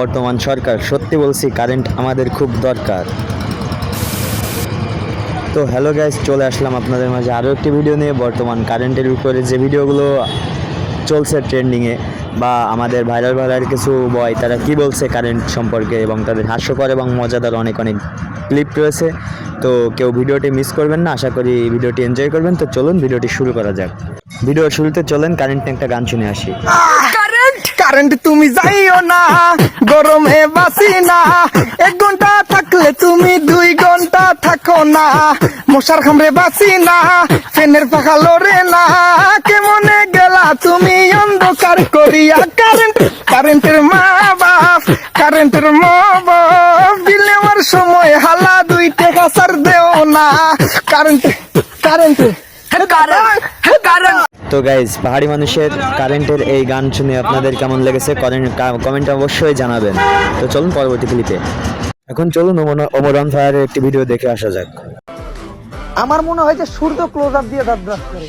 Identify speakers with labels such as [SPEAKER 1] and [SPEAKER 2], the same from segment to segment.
[SPEAKER 1] বর্তমান সরকার। সত্যি বলছি কারেন্ট আমাদের খুব দরকার। তো হ্যালো গাইস চলে আসলাম আপনাদের মাঝে আরও একটি ভিডিও নিয়ে। বর্তমান কারেন্টের উপরে যে ভিডিওগুলো চলছে ট্রেন্ডিংয়ে বা আমাদের ভাইরাল ভাইরাল কিছু বয় তারা কি বলছে কারেন্ট সম্পর্কে এবং তাদের হাস্যকর এবং মজাদার অনেক অনেক ক্লিপ রয়েছে। তো কেউ ভিডিওটি মিস করবেন না, আশা করি ভিডিওটি এনজয় করবেন। তো চলুন, ভিডিওটি শুরু করা যাক। ভিডিওর শুরুতে চলেন কারেন্ট একটা গান শুনে আসি।
[SPEAKER 2] কারেন্ট তুমি যাইও না গরমে বাসি না। এক ঘণ্টা থাকলে তুমি দুই ঘণ্টা থাকো না। মশার খামরে বাসি না ফ্যানের পাখা লড়ে না। কেমনে গেলা তুমি অন্ধকার করিয়া কারেন্ট? কারেন্টের মা বাপ কারেন্টের মা বাপ। বিল নেওয়ার সময় হালা দুই টাকা সার দেও না। Current current current.
[SPEAKER 1] তো গাইজ পাহাড়ি মানুষের কারেন্টের এই গান শুনে আপনাদের কেমন লেগেছে? কমেন্ট অবশ্যই জানাবেন। তো চলুন পরবর্তী ক্লিপে এখন চলুন ওমরান ফায়ারের একটি ভিডিও দেখে আসা যাক।
[SPEAKER 2] আমার মনে হয় যে সূর্য ক্লোজ আপ দিয়ে দাঁত ব্রাশ করে।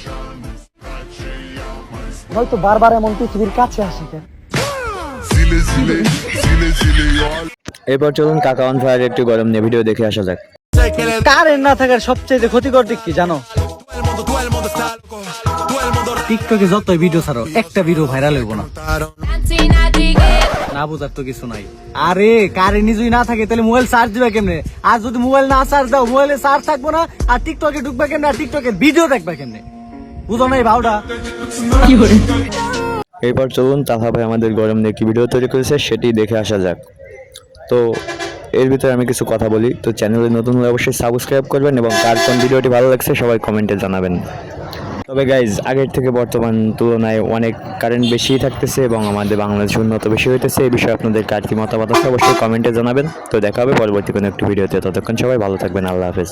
[SPEAKER 2] হয়তো বারবার এমন পৃথিবীর কাছে আসে
[SPEAKER 1] এরপর চলুন কাকা অন ফায়ারের একটি গরম নিয়ে ভিডিও দেখে আসা যাক।
[SPEAKER 3] কারেন্ট না থাকার সবচেয়ে ক্ষতিকর দিক কি জানো? টিকটকে যতই ভিডিও ছাড়ো একটা ভিডিও ভাইরাল হইব না। না বুঝার তো কিছু নাই। আরে কারেন্ট যদি না থাকে তাহলে মোবাইল চার্জ দিবে কেমনে? আর যদি মোবাইল না চার্জ দাও মোবাইলে চার্জ থাকব না আর টিকটকে ঢুকবে কেমনে আর টিকটকে ভিডিও দেখবে কেমনে? বুঝো
[SPEAKER 1] এরপর চলুন তাহা ভাই আমাদের গরম নিয়ে একটি ভিডিও তৈরি করেছে সেটি দেখে আসা যাক। তো এর ভিতরে আমি কিছু কথা বলি। তো চ্যানেলে নতুন হলে অবশ্যই সাবস্ক্রাইব করবেন এবং কার কোন ভিডিওটি ভালো লাগছে সবাই কমেন্টে জানাবেন। তবে গাইজ আগের থেকে বর্তমান তুলনায় অনেক কারেন্ট বেশি থাকতেছে এবং আমাদের বাংলাদেশ উন্নত বেশি হইতেছে। এই বিষয়ে আপনাদের কার কি মতামত অবশ্যই কমেন্টে জানাবেন। তো দেখা হবে পরবর্তী কোনো একটি ভিডিওতে ততক্ষণ সবাই ভালো থাকবেন। আল্লাহ হাফেজ।